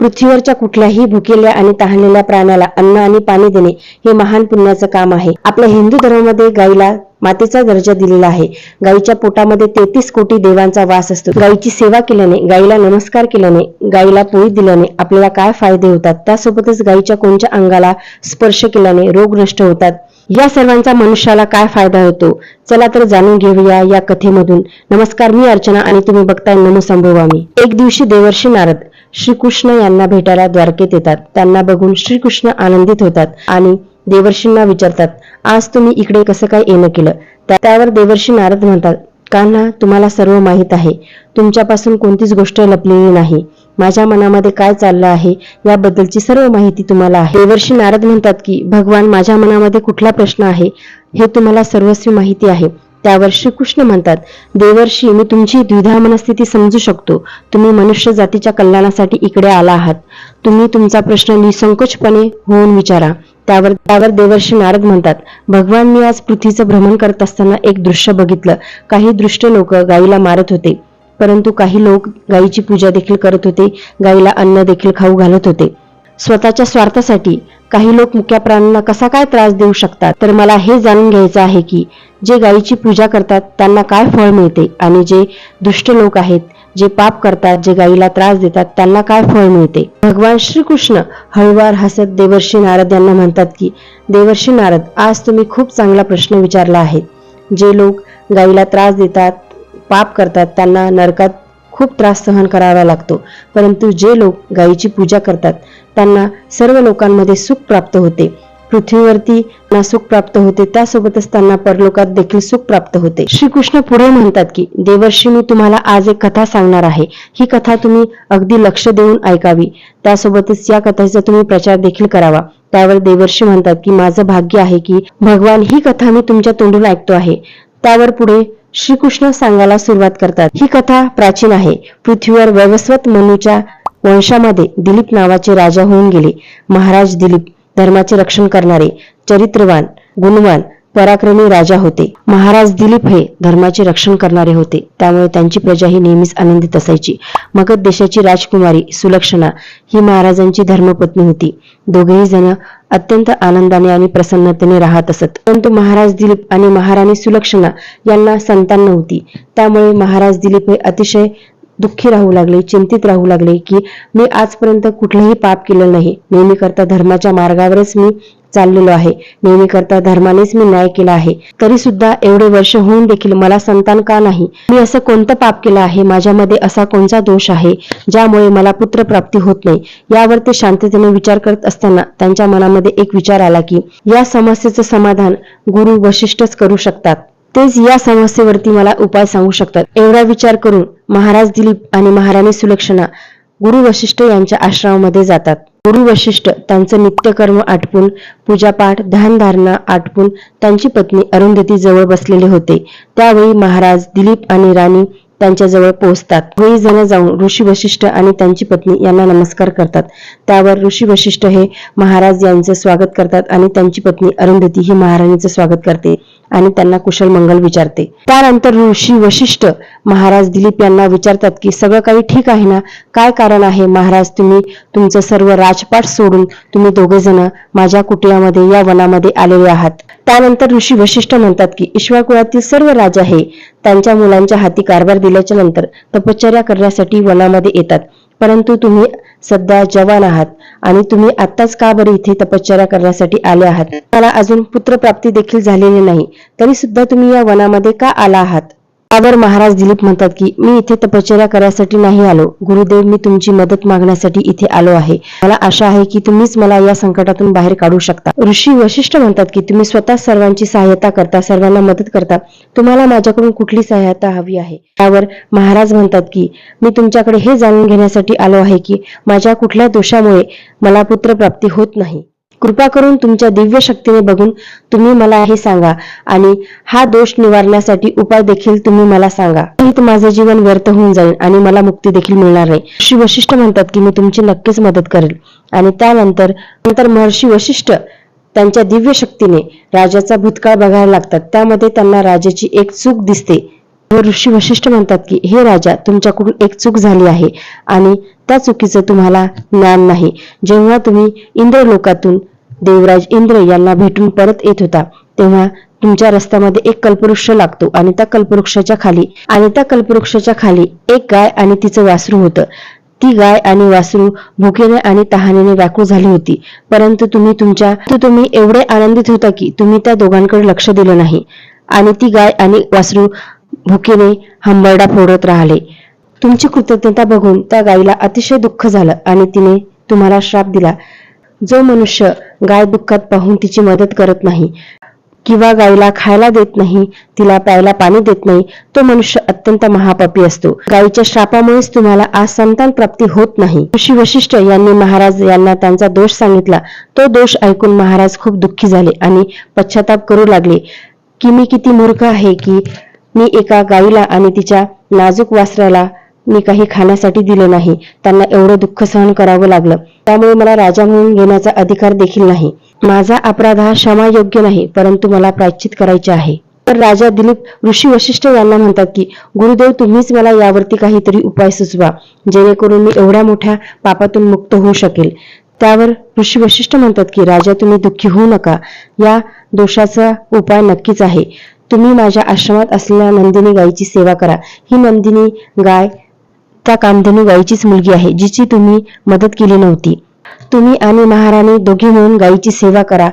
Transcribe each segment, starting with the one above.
पृथ्वीवरच्या कुठल्याही भुकेल्या आणि तहानलेल्या प्राण्याला अन्न आणि पाणी देणे हे महान पुण्याचं काम आहे. आपल्या हिंदू धर्मामध्ये गायीला मातेचा दर्जा दिलेला आहे. गायीच्या पोटामध्ये तेहतीस कोटी देवांचा वास असतो. गायीची सेवा केल्याने गायीला नमस्कार केल्याने गायीला पोळी दिल्याने आपल्याला काय फायदे होतात? त्यासोबतच गायीच्या कोणत्या अंगाला स्पर्श केल्याने रोग नष्ट होतात? या सर्वांचा मनुष्याला काय फायदा होतो? चला तर जाणून घेऊया या कथेमधून. नमस्कार मी अर्चना आणि तुम्ही बघताय नमो संभवामी. एक दिवशी देवर्षी नारद श्रीकृष्ण यांना भेटायला द्वारकेत येतात. त्यांना बघून श्रीकृष्ण आनंदित होतात आणि देवर्षींना विचारतात आज तुम्ही इकडे कसं काय येणं केलं? त्यावर देवर्षी नारद म्हणतात कान्हा तुम्हाला सर्व माहीत आहे. तुमच्यापासून कोणतीच गोष्ट लपलेली नाही. माझ्या मनामध्ये काय चाललं आहे याबद्दलची सर्व माहिती तुम्हाला आहे. देवर्षी नारद म्हणतात की भगवान माझ्या मनामध्ये कुठला प्रश्न आहे? हे तुम्हाला सर्वस्वी माहिती आहे. त्यावर श्रीकृष्ण म्हणतात देवर्षी मी तुमची द्विधा मनस्थिती समजू शकतो. तुम्ही मनुष्य जातीच्या कल्याणासाठी इकडे आला आहात. तुम्ही तुमचा प्रश्न निसंकोचपणे होऊन विचारा. त्यावर त्यावर देवर्षी नारद म्हणतात भगवान मी आज पृथ्वीचं भ्रमण करत असताना एक दृश्य बघितलं. काही दृष्ट लोक गायीला मारत होते. परंतु काही लोक गायीची पूजा देखील करत होते. गायीला अन्न देखील खाऊ घालत होते. स्वतःच्या स्वार्थासाठी काही लोक मुक्या प्राण्यांना कसा काय त्रास देऊ शकतात? तर मला हे जाणून घ्यायचं आहे की जे गायीची पूजा करतात त्यांना काय फळ मिळते? आणि जे दुष्ट लोक आहेत जे पाप करतात जे गायीला त्रास देतात त्यांना काय फळ मिळते? भगवान श्रीकृष्ण हळुवार हसत देवर्षी नारद यांना म्हणतात की देवर्षी नारद आज तुम्ही खूप चांगला प्रश्न विचारला आहे. जे लोक गायीला त्रास देतात पाप करतात त्यांना नरकात खूप त्रास सहन करावा लागतो. परंतु जे लोक गायीची पूजा करतात त्यांना सर्व लोकांमध्ये सुख प्राप्त होते. पृथ्वीवरती सुख प्राप्त होते त्यासोबतच त्यांना परलोकात देखील सुख प्राप्त होते. श्रीकृष्ण पुढे म्हणतात की देवर्षी मी तुम्हाला आज एक कथा सांगणार आहे. ही कथा तुम्ही अगदी लक्ष देऊन ऐकावी. त्यासोबतच या कथेचा तुम्ही प्रचार देखील करावा. त्यावर देवर्षी म्हणतात की माझं भाग्य आहे की भगवान ही कथा मी तुमच्या तोंडून ऐकतो आहे. त्यावर पुढे श्रीकृष्ण सांगायला सुरुवात करतात. ही कथा प्राचीन आहे. पृथ्वीवर वैवस्वत मनूच्या वंशामध्ये दिलीप नावाचे राजा होऊन गेले. महाराज दिलीप धर्माचे रक्षण करणारे चरित्रवान गुणवान पराक्रमी राजा होते. महाराज दिलीप हे धर्माचे रक्षण करणारे होते. त्यामुळे त्यांची प्रजा ही नेहमीच आनंदित असायची. मगध देशाची राजकुमारी सुलक्षणा ही महाराजांची धर्मपत्नी होती. दोघेही जण अत्यंत आनंदाने आणि प्रसन्नतेने राहत असत. परंतु महाराज दिलीप आणि महाराणी सुलक्षणा यांना संतान नव्हती. त्यामुळे महाराज दिलीप हे अतिशय दुःखी राहू लागले चिंतित राहू लागले की मी आजपर्यंत कुठलंही पाप केलं नाही. नेहमी करता धर्माच्या मार्गावरच मी चाललेलो आहे. नेहमी करता धर्मानेच मी न्याय केला आहे. तरी सुद्धा एवढे वर्ष होऊन देखील मला संतान का नाही? मी असं कोणतं पाप केलं आहे? माझ्यामध्ये असा कोणता दोष आहे ज्यामुळे मला पुत्र प्राप्ती होत नाही? यावर ते शांततेने विचार करत असताना त्यांच्या मनामध्ये एक विचार आला की या समस्येचं समाधान गुरु वशिष्ठच करू शकतात. तेच या समस्येवरती मला उपाय सांगू शकतात. एवढा विचार करून महाराज दिलीप आणि महाराणी सुलक्षणा गुरु वशिष्ठ यांच्या आश्रमामध्ये जातात. गुरु वशिष्ठ त्यांचं नित्यकर्म आटपून पूजापाठ ध्यानधारणा आटपून त्यांची पत्नी अरुंधती जवळ बसलेले होते. त्यावेळी महाराज दिलीप आणि राणी त्यांच्याजवळ पोहोचतात. दोघेही जण जाऊन ऋषी वशिष्ठ आणि त्यांची पत्नी यांना नमस्कार करतात. त्यावर ऋषी वशिष्ठ हे महाराज यांचं स्वागत करतात आणि त्यांची पत्नी अरुंधती ही महाराणीचं स्वागत करते आणि त्यांना कुशल मंगल विचारते. त्यानंतर ऋषी वशिष्ठ महाराज दिलीप यांना विचारतात की सगळं काही ठीक आहे ना? काय कारण आहे महाराज तुम्ही तुमचं सर्व राजपाट सोडून तुम्ही दोघे जण माझ्या कुटियामध्ये या वनामध्ये आलेले आहात? त्यानंतर ऋषी वशिष्ठ म्हणतात की ईश्वर कुळातील सर्व राजा हे त्यांच्या मुलांच्या हाती कारभार दिल्याच्या नंतर तपश्चर्या करण्यासाठी वनामध्ये येतात. परंतु तुम्ही सध्या जवान आहात आणि तुम्ही आत्ताच का बरे इथे तपश्चर्या करण्यासाठी आले आहात? मला अजून पुत्रप्राप्ती देखील झालेली नाही. तरी सुद्धा तुम्ही या वनामध्ये का आला आहात? त्यावर महाराज दिलीप म्हणतात की मी इथे तपश्चर्या करण्यासाठी नाही आलो. गुरुदेव मी तुमची मदत मागण्यासाठी इथे आलो आहे. मला आशा आहे की तुम्हीच मला या संकटातून बाहेर काढू शकता. ऋषी वशिष्ठ म्हणतात की तुम्ही स्वतः सर्वांची सहाय्यता करता सर्वांना मदत करता. तुम्हाला माझ्याकडून कुठली सहाय्यता हवी आहे? त्यावर महाराज म्हणतात की मी तुमच्याकडे हे जाणून घेण्यासाठी आलो आहे की माझ्या कुठल्या दोषामुळे मला पुत्र प्राप्ती होत नाही. कृपा करून तुमच्या दिव्य शक्तीने बघून तुम्ही मला हे सांगा. आणि हा दोष निवारण्यासाठी उपाय देखील तुम्ही मला सांगा. माझं जीवन व्यर्थ होऊन जाईल आणि मला मुक्ती देखील मिळणार नाही. श्री वशिष्ठ म्हणतात की मी तुमची नक्कीच मदत करेल. आणि त्यानंतर नंतर महर्षी वशिष्ठ त्यांच्या दिव्य शक्तीने राजाचा भूतकाळ बघायला लागतात. त्यामध्ये त्यांना राजाची एक चूक दिसते. ऋषी वशिष्ठ म्हणतात की हे राजा तुमच्याकडून एक चूक झाली आहे. आणि त्या चुकीचं तुम्हाला ज्ञान नाही. जेव्हा तुम्ही इंद्रलोकातून देवराज इंद्र यांना भेटून परत येत होता तेव्हा तुमच्या रस्त्यामध्ये एक कल्पवृक्ष लागतो आणि त्या कल्पवृक्षाच्या खाली आणि त्या कल्पवृक्षाच्या खाली एक गाय आणि तिचं वासरू होतं. ती गाय आणि वासरू भुकेने आणि तहानेने व्याकुळ झाली होती. परंतु तुम्ही तुमच्या तुम्ही एवढे आनंदित होता की तुम्ही त्या दोघांकडे लक्ष दिलं नाही. आणि ती गाय आणि वासरू भुकेने हंबरडा फोडत राहिले. तुमची कृतज्ञता बघून त्या गायीला अतिशय दुःख झालं आणि तिने तुम्हाला श्राप दिला. जो मनुष्य गाय दुःखात पाहून तिची मदत करत नाही किंवा गायीला खायला देत नाही तिला प्यायला पाणी देत नाही तो मनुष्य अत्यंत महापापी असतो. गायीच्या श्रापामुळेच तुम्हाला आज संतान प्राप्ती होत नाही. ऋषी वशिष्ठ यांनी महाराज यांना त्यांचा दोष सांगितला. तो दोष ऐकून महाराज खूप दुःखी झाले आणि पश्चाताप करू लागले. की मी किती मूर्ख आहे की मी एका गायीला आणि तिच्या नाजूक वासराला मी काही खाण्यासाठी दिले नाही. त्यांना एवढं दुःख सहन करावं लागलं. त्यामुळे मला राजा म्हणून घेण्याचा अधिकार देखील नाही. माझा अपराध हा क्षमा योग्य नाही परंतु मला प्रायश्चित करायचे आहे. तर राजा दिलीप ऋषी वशिष्ठ यांना म्हणतात की गुरुदेव तुम्हीच मला यावरती काहीतरी उपाय सुचवा जेणेकरून मी एवढ्या मोठ्या पापातून मुक्त होऊ शकेल. त्यावर ऋषी वशिष्ठ म्हणतात की राजा तुम्ही दुःखी होऊ नका. या दोषाचा उपाय नक्कीच आहे. तुम्ही माझ्या आश्रमात असलेल्या नंदिनी गायीची सेवा करा. ही नंदिनी गाय त्या कामधेनू गायीचीच मुलगी आहे जिची तुम्ही मदत केली नव्हती. तुम्ही आणि महाराणी दोघे मिळून गायीची सेवा करा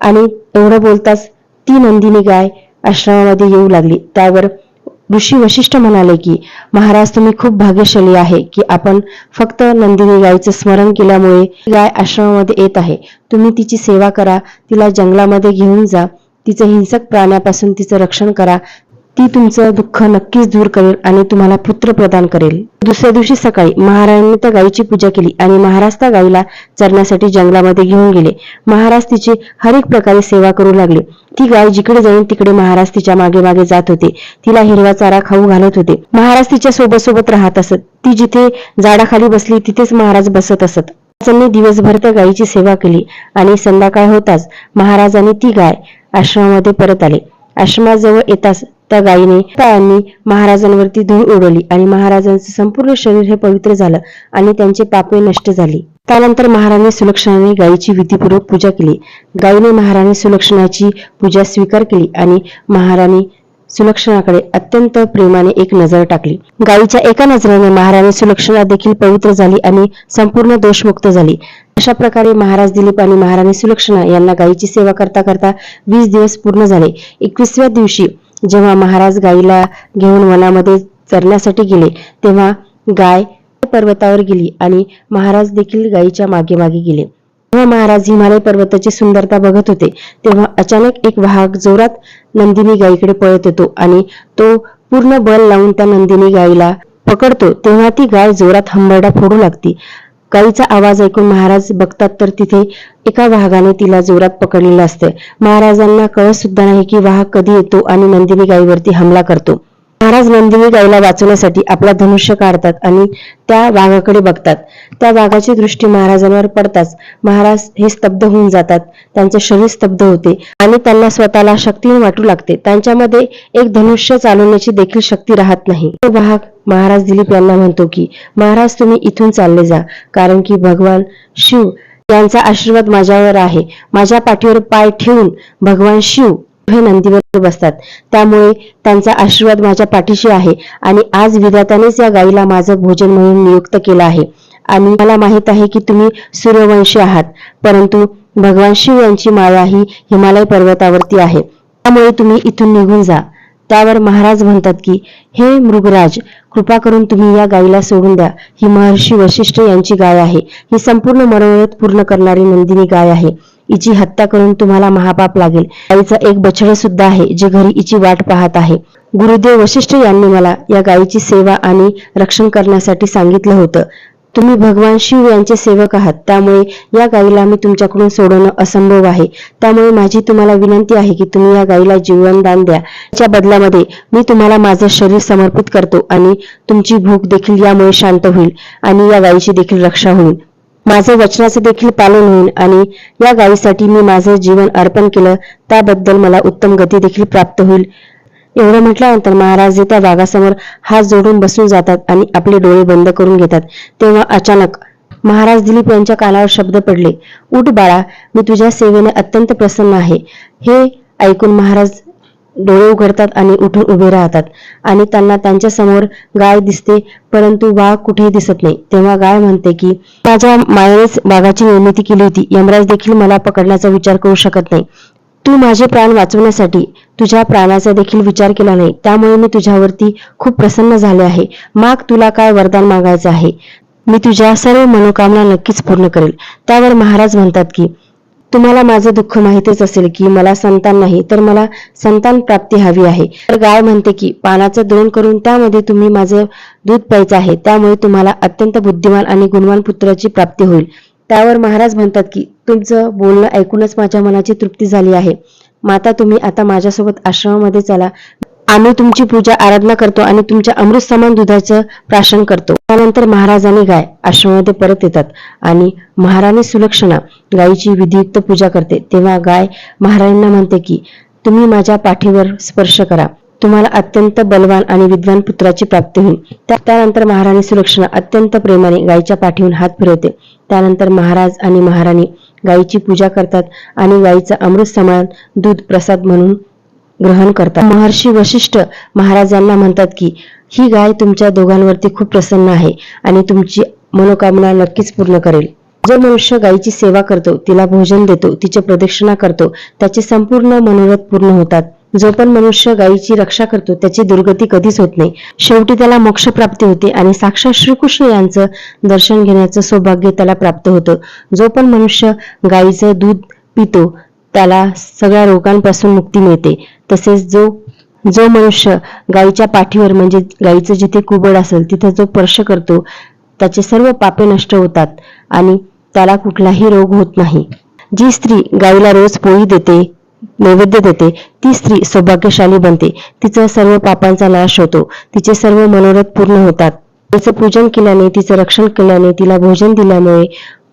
आणि एवढं बोलताच ती नंदिनी गाय आश्रमामध्ये येऊ लागली. त्यावर ऋषी वशिष्ठ म्हणाले की महाराज तुम्ही खूप भाग्यशाली आहे की आपण फक्त नंदिनी गायीचं स्मरण केल्यामुळे गाय आश्रमामध्ये येत आहे. तुम्ही तिची सेवा करा तिला जंगलामध्ये घेऊन जा तिचं हिंसक प्राण्यापासून तिचं रक्षण करा ती तुमचं दुःख नक्कीच दूर करेल आणि तुम्हाला पुत्र प्रदान करेल. दुसऱ्या दिवशी सकाळी महाराजांनी त्या गायीची पूजा केली आणि महाराज त्या गायीला चरण्यासाठी जंगलामध्ये घेऊन गेले. महाराज तिची हर एक प्रकारे सेवा करू लागले. ती गाय जिकडे जाईल तिकडे महाराज तिच्यामागे मागे जात होते. तिला हिरवा चारा खाऊ घालत होते. महाराज तिच्या सोबत सोबत राहत असत. ती जिथे झाडाखाली बसली तिथेच महाराज बसत असत. दिवसभर त्या गायीची सेवा केली आणि संध्याकाळ होताच महाराजांनी ती गाय आश्रमामध्ये परत आले. आश्रमाजवळ येताच त्या गायीने पायांनी महाराजांवरती धूळ उडवली आणि महाराजांचे संपूर्ण शरीर हे पवित्र झालं आणि त्यांचे पापे नष्ट झाली. त्यानंतर महाराणी सुलक्षणाने गायीची विधीपूर्वक पूजा केली. गायीने महाराणी सुलक्षणाची पूजा स्वीकार केली आणि महाराणी सुलक्षणाकडे अत्यंत प्रेमाने एक नजर टाकली. गायीच्या एका नजरेने महाराणी सुलक्षणा देखील पवित्र झाली आणि संपूर्ण दोषमुक्त झाली. अशा प्रकारे महाराज दिलीप आणि महाराणी सुलक्षणा यांना गायीची सेवा करता करता वीस दिवस पूर्ण झाले. एकवीसव्या दिवशी जेव्हा महाराज गायीला घेऊन वनामध्ये चरण्यासाठी गेले तेव्हा गाय पर्वतावर गेली आणि महाराज देखील गायीच्या मागे मागे गेले. जेव्हा महाराज हिमालय पर्वताची सुंदरता बघत होते तेव्हा अचानक एक वाहक जोरात नंदिनी गायीकडे पळत येतो आणि तो पूर्ण बल लावून त्या नंदिनी गायीला पकडतो. तेव्हा ती गाय जोरात हंबरडा फोडू लागती. गायीचा आवाज ऐकून महाराज बघतात तर तिथे एका वाघाने तिला जोरात पकडलेलं असते. महाराजांना कळत सुद्धा नाही की वाहक कधी येतो आणि नंदिनी गायीवरती हमला करतो. महाराज नंदिनी गायीला वाचवण्यासाठी आपला धनुष्य काढतात आणि त्या वाघाकडे बघतात. त्या वाघाची दृष्टी महाराजांवर पडताच महाराज हे स्तब्ध होऊन जातात. त्यांचे शरीर स्तब्ध होते आणि त्यांना स्वतःला शक्तीने वाटू लागते. त्यांच्यामध्ये एक धनुष्य चालवण्याची देखील शक्ती राहत नाही. तो वाघ महाराज दिलीप यांना म्हणतो की महाराज तुम्ही इथून चालले जा. कारण की भगवान शिव यांचा आशीर्वाद माझ्यावर आहे. माझ्या पाठीवर पाय ठेवून भगवान शिव नंदीवर बसतात. त्यामुळे त्यांचा आशीर्वाद माझ्या पाठीशी आहे आणि आज विधातानेच या गायीला माझं भोजन म्हणून नियुक्त केलं आहे. आणि मला माहीत आहे की तुम्ही सूर्यवंशी आहात परंतु भगवान शिव यांची माया ही हिमालय पर्वतावरती आहे. त्यामुळे तुम्ही इथून निघून जा. त्यावर महाराज म्हणतात की हे मृगराज कृपा करून तुम्ही या गायीला सोडून द्या. ही महर्षी वशिष्ठ यांची गाय आहे. ही संपूर्ण मनोरथ पूर्ण करणारी नंदिनी गाय आहे. इची हत्या करून तुम्हाला महापाप लागेल. गायीचा एक बछडे सुद्धा आहे जे घरी इची वाट पाहत आहे. गुरुदेव वशिष्ठ यांनी मला या गायीची सेवा आणि रक्षण करण्यासाठी सांगितलं होतं. तुम्ही भगवान शिव यांचे सेवक आहात त्यामुळे या गायीला मी तुमच्याकडून सोडवणं असंभव आहे. त्यामुळे माझी तुम्हाला विनंती आहे की तुम्ही या गायीला जीवनदान द्या. त्याच्या बदल्यामध्ये मी तुम्हाला माझं शरीर समर्पित करतो आणि तुमची भूक देखील यामुळे शांत होईल आणि या गायीची देखील रक्षा होईल. माझं वचनाचं देखील पालन होईल आणि या गायीसाठी मी माझं जीवन अर्पण केलं त्याबद्दल मला उत्तम गती देखील प्राप्त होईल. एवढं म्हटल्यानंतर महाराज त्या वाघासमोर हात जोडून बसून जातात आणि आपले डोळे बंद करून घेतात. तेव्हा अचानक महाराज दिलीप यांच्या कानावर शब्द पडले उठ बाळा मी तुझ्या सेवेने अत्यंत प्रसन्न आहे. हे ऐकून महाराज डोळे उघडतात आणि उठून उभे राहतात. आणि त्यांना त्यांच्यासमोर गाय दिसते परंतु वाघ कुठेही दिसत नाही. तेव्हा गाय म्हणते की माझ्या मायेनेच वाघाची निर्मिती केली होती. यमराज देखील मला पकडण्याचा विचार करू शकत नाही. तू माझे प्राण वाचवण्यासाठी तुझ्या प्राणाचा देखील विचार केला नाही. त्यामुळे मी तुझ्यावरती खूप प्रसन्न झाले आहे. माग तुला काय वरदान मागायचं आहे? मी तुझ्या सर्व मनोकामना नक्कीच पूर्ण करेल. त्यावर महाराज म्हणतात की तुम्हाला माझं दुःख माहितीच असेल की मला संतान नाही तर मला संतान प्राप्ती हवी आहे. तर गाय म्हणते की पानाचं द्रोण करून त्यामध्ये तुम्ही माझं दूध प्यायचं आहे. त्यामुळे तुम्हाला अत्यंत बुद्धिमान आणि गुणवान पुत्राची प्राप्ती होईल. त्यावर महाराज म्हणतात की तुमचं बोलणं ऐकूनच माझ्या मनाची तृप्ती झाली आहे. माता तुम्ही आता माझ्यासोबत आश्रमामध्ये चला. आम्ही तुमची पूजा आराधना करतो आणि तुमच्या अमृत समान दुधाचं प्राशन करतो. त्यानंतर महाराज आणि गाय आश्रमामध्ये परत येतात आणि महाराणी सुलक्षणा गायीची विधियुक्त पूजा करते. तेव्हा गाय महाराणींना म्हणते की तुम्ही माझ्या पाठीवर स्पर्श करा. तुम्हाला अत्यंत बलवान आणि विद्वान पुत्राची प्राप्ती होईल. त्या- त्यानंतर महाराणी सुलक्षणा अत्यंत प्रेमाने गायीच्या पाठीहून हात फिरवते. त्यानंतर महाराज आणि महाराणी गायीची पूजा करतात आणि गायीचं अमृत समान दूध प्रसाद म्हणून ग्रहण करतात. महर्षी वशिष्ठ महाराजांना म्हणतात की ही गाय तुमच्या दोघांवरती खूप प्रसन्न आहे आणि तुमची मनोकामना नक्कीच पूर्ण करेल. जो मनुष्य गायीची सेवा करतो तिला भोजन देतो तिची प्रदक्षिणा करतो त्याचे संपूर्ण मनोरथ पूर्ण होतात. जो पण मनुष्य गायीची रक्षा करतो त्याची दुर्गती कधीच होत नाही. शेवटी त्याला मोक्ष प्राप्ती होते आणि साक्षात श्रीकृष्ण यांचं दर्शन घेण्याचं सौभाग्य त्याला प्राप्त होतं. जो पण मनुष्य गायीचं दूध पितो त्याला सगळ्या रोगांपासून मुक्ती मिळते. तसेच जो जो मनुष्य गायीच्या पाठीवर म्हणजे गायीचं जिथे कुबड असेल तिथे जो स्पर्श करतो त्याचे सर्व पापे नष्ट होतात आणि त्याला कुठलाही रोग होत नाही. जी स्त्री गायीला रोज पोळी देते नैवेद्य देते ती स्त्री सौभाग्यशाली बनते. तिचा सर्व पापांचा नाश होतो. तिचे सर्व मनोरथ पूर्ण होतात. तिचं पूजन केल्याने तिचं रक्षण केल्याने तिला भोजन दिल्यामुळे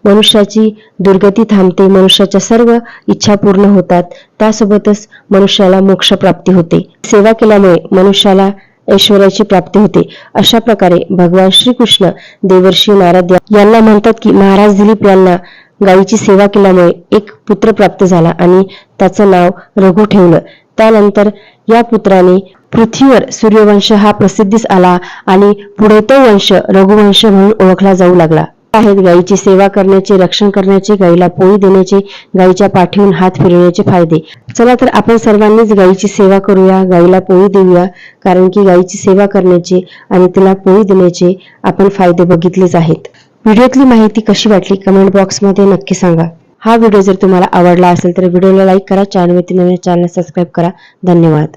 मनुष्याची दुर्गती थांबते मनुष्याच्या सर्व इच्छा पूर्ण होतात. त्यासोबतच मनुष्याला मोक्ष प्राप्ती होते. सेवा केल्यामुळे मनुष्याला ऐश्वर्याची प्राप्ती होते. अशा प्रकारे भगवान श्रीकृष्ण देवर्षी नारद यांना म्हणतात की महाराज दिलीप यांना गायीची सेवा केल्यामुळे एक पुत्र प्राप्त झाला आणि त्याचं नाव रघु ठेवलं. त्यानंतर या पुत्राने पृथ्वीवर सूर्यवंश हा प्रसिद्धीस आला आणि पुढे तो वंश रघुवंश म्हणून ओळखला जाऊ लागला. आहेत. गायीची सेवा करण्याचे रक्षण करण्याचे गायीला पोळी देण्याचे गायीच्या पाठीहून हात फिरवण्याचे फायदे. चला तर आपण सर्वांनीच गायीची सेवा करूया गायीला पोळी देऊया. कारण की गायीची सेवा करण्याचे आणि तिला पोळी देण्याचे आपण फायदे बघितलेच आहेत. व्हिडिओतली माहिती कशी वाटली कमेंट बॉक्समध्ये नक्की सांगा. हा व्हिडिओ जर तुम्हाला आवडला असेल तर व्हिडिओला लाईक करा चॅनलवरती नवीन चॅनल सबस्क्राईब करा. धन्यवाद.